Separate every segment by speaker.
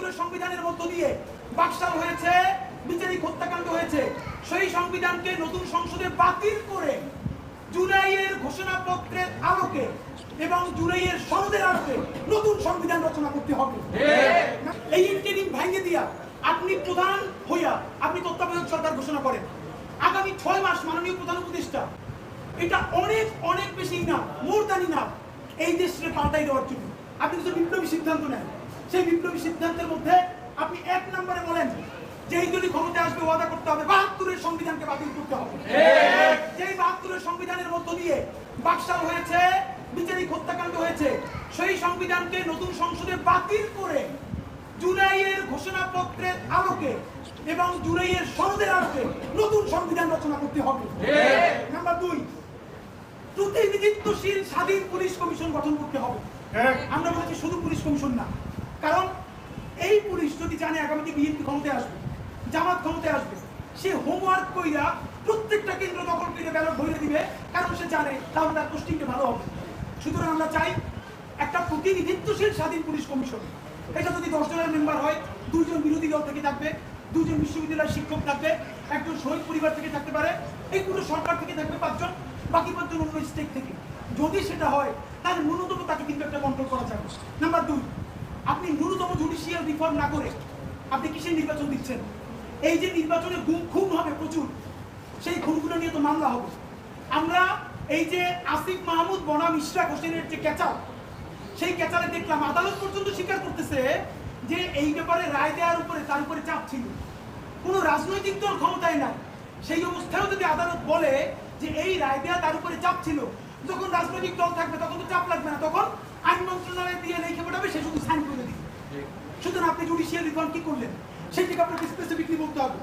Speaker 1: বাহাত্তরের সংবিধানের মধ্য দিয়ে বাকশাল হয়েছে বিচারিক হত্যাকাণ্ড হয়েছে। সেই সংবিধানকে নতুন সংসদে বাতিল করে জুলাইয়ের ঘোষণাপত্রের আলোকে এবং জুলাইয়ের সনদের আলোকে নতুন সংবিধান রচনা করতে হবে। এই ইন্টারিম ভাঙে দিয়া আপনি প্রধান হইয়া আপনি তত্ত্বাবধায়ক সরকার ঘোষণা করেন। আগামী ছয় মাস মাননীয় প্রধান উপদেষ্টা এটা অনেক অনেক বেশি না মোর দানি না এই দেশকে পাল্টাই দেওয়ার জন্য। আপনি কিছু বিপ্লবী সিদ্ধান্ত নেন। সেই বিপ্লবী সিদ্ধান্তের মধ্যে আপনি এক নম্বরে বলেন যে যদি ক্ষমতা আসবে ওয়াদা করতে হবে বাহাত্তরের সংবিধানকে বাতিল করতে হবে। যেই বাহাত্তরের সংবিধানের মধ্য দিয়ে বাকশাল হয়েছে বিচারিক হত্যাকাণ্ড হয়েছে সেই সংবিধানকে নতুন সংসদে বাতিল করে জুলাইয়ের ঘোষণাপত্রের আলোকে এবং জুলাইয়ের সনদের আলোকে নতুন সংবিধান রচনা করতে হবে। নাম্বার দুই প্রতিনিধিত্বশীল স্বাধীন পুলিশ কমিশন গঠন করতে হবে। আমরা বলেছি শুধু পুলিশ কমিশন না কারণ এই পুলিশ যদি জানে আগামীতে বিএনপি ক্ষমতায় আসবে, জামাত ক্ষমতায় আসবে, সে হোমওয়ার্ক কইরা প্রত্যেকটা কেন্দ্র দখল করে ব্যালট ভরে দিবে, কারণ সে জানে তাহলে তার পোস্টিংটা ভালো হবে। সুতরাং আমরা চাই একটা প্রতিনিধিত্বশীল স্বাধীন পুলিশ কমিশন। এটা যদি দশ জনের মেম্বার হয়, দুইজন বিরোধী দল থেকে থাকবে দুজন বিশ্ববিদ্যালয়ের শিক্ষক থাকবে, একজন শহীদ পরিবার থেকে থাকতে পারে, এই পুরো সরকার থেকে থাকবে পাঁচজন, বাকি পাঁচজন অন্য স্টেট থেকে। যদি সেটা হয়, তাহলে ন্যূনতম তাকে কিন্তু একটা কন্ট্রোল করা যাবে। নাম্বার দুই আপনি ন্যূনতম জুডিশিয়াল রিফর্ম না করে আপনি কিসের নির্বাচন দিচ্ছেন? এই যে নির্বাচনে গুম খুন হবে প্রচুর, সেই খুনগুলো নিয়ে তো মামলা হবে। আমরা এই যে আসিফ মাহমুদ, বনাম ইশরাক হোসেনের যে ক্যাচাল, সেই ক্যাচালে দেখলাম আদালত পর্যন্ত স্বীকার করতেছে যে এই ব্যাপারে রায় দেওয়ার উপরে তার উপরে চাপ ছিল। কোনো রাজনৈতিক দল ক্ষমতায় নাই। সেই অবস্থায়ও যদি আদালত বলে যে এই রায় দেওয়া তার উপরে চাপ ছিল যখন রাজনৈতিক দল থাকবে তখন তো চাপ লাগবে না তখন আইন মন্ত্রণালয় দিয়ে লিখে পাঠাবে সে শুধু সাইন করে দিবে। সুতরাং আপনি জুডিশিয়াল রিফর্ম কি করলেন? সেটিকে আপনাকে স্পেসিফিকলি বলতে হবে?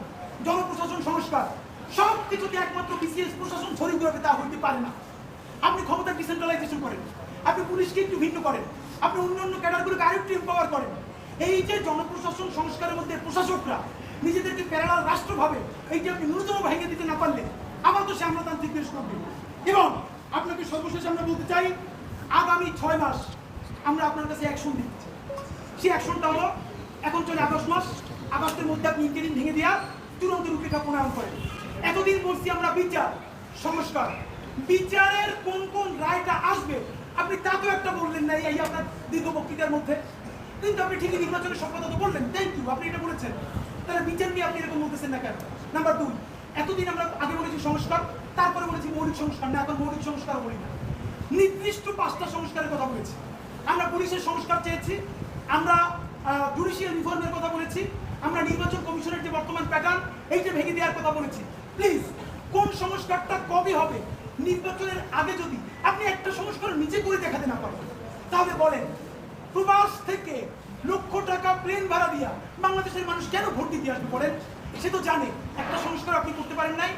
Speaker 1: জনপ্রশাসন সংস্কার সব কিছুতে একমাত্র বিসিএস প্রশাসন ছড়িয়ে দেবে তা হইতে পারে না। আপনি ক্ষমতা ডিসেন্ট্রালাইজেশন করেন আপনি পুলিশকে একটু ভিন্ন করেন আপনি অন্য অন্য ক্যাডারগুলোকে আরেকটু এম্পাওয়ার করেন। এই যে জনপ্রশাসন সংস্কারের মধ্যে প্রশাসকরা নিজেদেরকে প্যারালাল রাষ্ট্র ভাবে এই যে আপনি ন্যূনতম ভেঙে দিতে না পারলে আবার তো সে আমলাতান্ত্রিক দেশ করবে। এবং আপনাকে সর্বশেষ আমরা বলতে চাই, আগামী ছয় মাস আমরা আপনার কাছে অ্যাকশন দিচ্ছি সেই অ্যাকশনটা হলো, এখন চলে আগস্ট মাস, আগস্টের মধ্যে আপনি ইন্টারিম ভেঙে দেওয়া চূড়ান্ত রূপরেখা প্রণয়ন করেন। এতদিন বলছি আমরা বিচার, সংস্কার। বিচারের কোন কোন রায়টা আসবে, আপনি তা তো একটা বললেন না, এই আপনার দীর্ঘ বক্তৃতার মধ্যে। কিন্তু আপনি ঠিকই নির্বাচনের তো বললেন থ্যাংক ইউ আপনি এটা বলেছেন। তাহলে বিচার নিয়ে আপনি এরকম বলতেছেন না কেন? নাম্বার দুই এতদিন আমরা আগে বলেছি সংস্কার তারপরে বলেছি মৌলিক সংস্কার না এখন মৌলিক সংস্কার বলি না। নির্দিষ্ট পাঁচটা সংস্কারের কথা বলেছি। আমরা পুলিশের সংস্কার চেয়েছি, আমরা জুডিশিয়াল রিফর্মের কথা বলেছি, আমরা নির্বাচন কমিশনের যে বর্তমান প্যাটার্ন এইটা ভেঙে দেওয়ার কথা বলেছি। প্লিজ কোন সংস্কারটা কবে হবে? নির্বাচনের আগে যদি আপনি একটা সংস্কার নিজে করে দেখাতে না পারেন, তাহলে বলেন, প্রবাস থেকে লক্ষ টাকা প্লেন ভাড়া দিয়া বাংলাদেশের মানুষ কেন ভোট দিতে আসবে বলেন? সে তো জানে, একটা সংস্কার আপনি করতে পারেন নাই।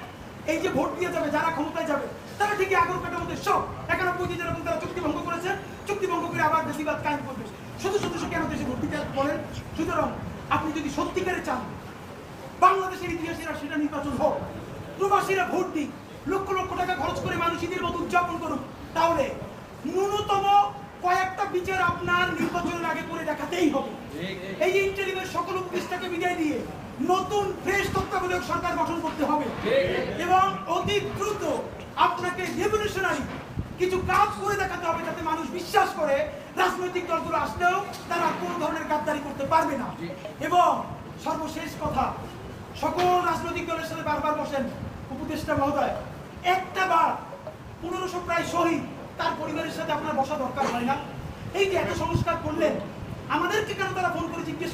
Speaker 1: এই যে ভোট দিয়ে যাবে, যারা ক্ষমতায় যাবে, তারা ঠিকই আগর কাটার সব। একানব্বই যেরকম তারা চুক্তি করেছে, চুক্তি করে আবার বেশিরভাগ কায়েম করবে। শুধু শুধু সে কেন দেশে ভোট দিতে বলেন? সুতরাং আপনি যদি সত্যিকারে চান, বাংলাদেশের ইতিহাসেরা সেটা নির্বাচন হোক, প্রবাসীরা ভোট দিক, লক্ষ লক্ষ টাকা খরচ করে মানুষ ঈদের মতো উদযাপন করুক, তাহলে ন্যূনতম কয়েকটা বিচার আপনার নির্বাচনের আগে করে দেখাতেই হবে। এই ইন্টারিমের সকল উপদেষ্টাকে বিদায় দিয়ে নতুন ফ্রেশ তত্ত্বাবধায়ক সরকার গঠন করতে হবে। এবং অতি দ্রুত আপনাকে রেভলিউশনারি কিছু কাজ করে দেখাতে হবে যাতে মানুষ বিশ্বাস করে রাজনৈতিক দলগুলো আসলেও তারা কোনো ধরনের গাদ্দারি করতে পারবে না। এবং সর্বশেষ কথা, সকল রাজনৈতিক দলের সাথে বারবার বসেন উপদেষ্টা মহোদয়। একটা বার পনেরোশো প্রায় শহীদ তার পরিবারের সাথে আপনার বসা দরকার হয় না। এই যে এত সংস্কার করলেন, আমাদেরকে কেন তারা ফোন করে জিজ্ঞেস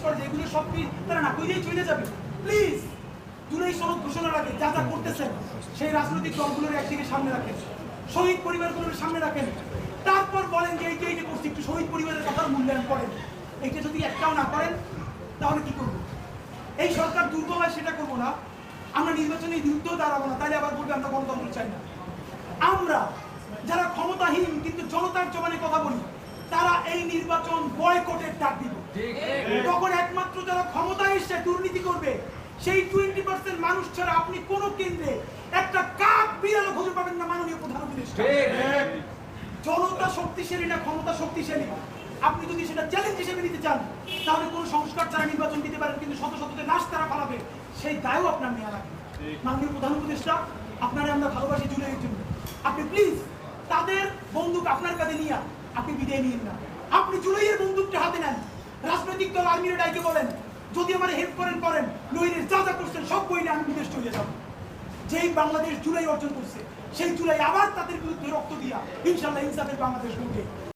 Speaker 1: সব কি তারা না কইলেই চলে যাবে। প্লিজ জুলাই সনদ ঘোষণার আগে যা যা করতেছেন, সেই রাজনৈতিক দলগুলোর একদিকে সামনে রাখেন। শহীদ পরিবারগুলোর সামনে রাখেন। তারপর বলেন যে এই যে এই যে করছি, একটু শহীদ পরিবারের কথার মূল্যায়ন করেন। এইটা যদি একটাও না করেন, তাহলে কি করব? এই সরকার দুর্বল হয়, সেটা করব না। আমরা নির্বাচনের বিরুদ্ধেও দাঁড়াবো না তাহলে আবার বলবে আমরা গণতন্ত্র চাই না। আমরা যারা ক্ষমতাহীন, কিন্তু জনতার জমানে কথা বলি, তারা এই নির্বাচন বয়কটের ডাক দিব তখন একমাত্র যারা ক্ষমতায় এসে দুর্নীতি করবে সেই টোয়েন্টি পার্সেন্ট মানুষ ছাড়া আপনি কোন কেন্দ্রে একটা কাক বিড়ালও খুঁজে পাবেন না মাননীয় প্রধান উপদেষ্টা। জনতা শক্তিশালী না ক্ষমতা শক্তিশালী? আপনি যদি সেটা চ্যালেঞ্জ হিসেবে নিতে চান তাহলে কোনো সংস্কার ছাড়া নির্বাচন দিতে পারেন কিন্তু শত শত যে লাশ তারা ফালাবে সেই দায়ও আপনার নেওয়া লাগবে। মাননীয় প্রধান উপদেষ্টা আপনারা আমরা ভালোবাসি জুলাইয়ের জন্য। আপনি প্লিজ তাদের বন্দুক আপনার কাছে নিয়ে আপনি বিদায় নিন না। আপনি জুলাইয়ের বন্দুকটা হাতে নেন। রাজনৈতিক দল আর্মিরা ডাইকে বলেন, যদি আমার হেল্প করেন করেন। নইলে যা যা করছেন সব বইলে আমি বিদেশ চলে যাব। যেই বাংলাদেশ জুলাই অর্জন করছে, সেই জুলাই আবার তাদের বিরুদ্ধে রক্ত দিয়া ইনশাল্লাহ ইনসাফের বাংলাদেশ গড়বে।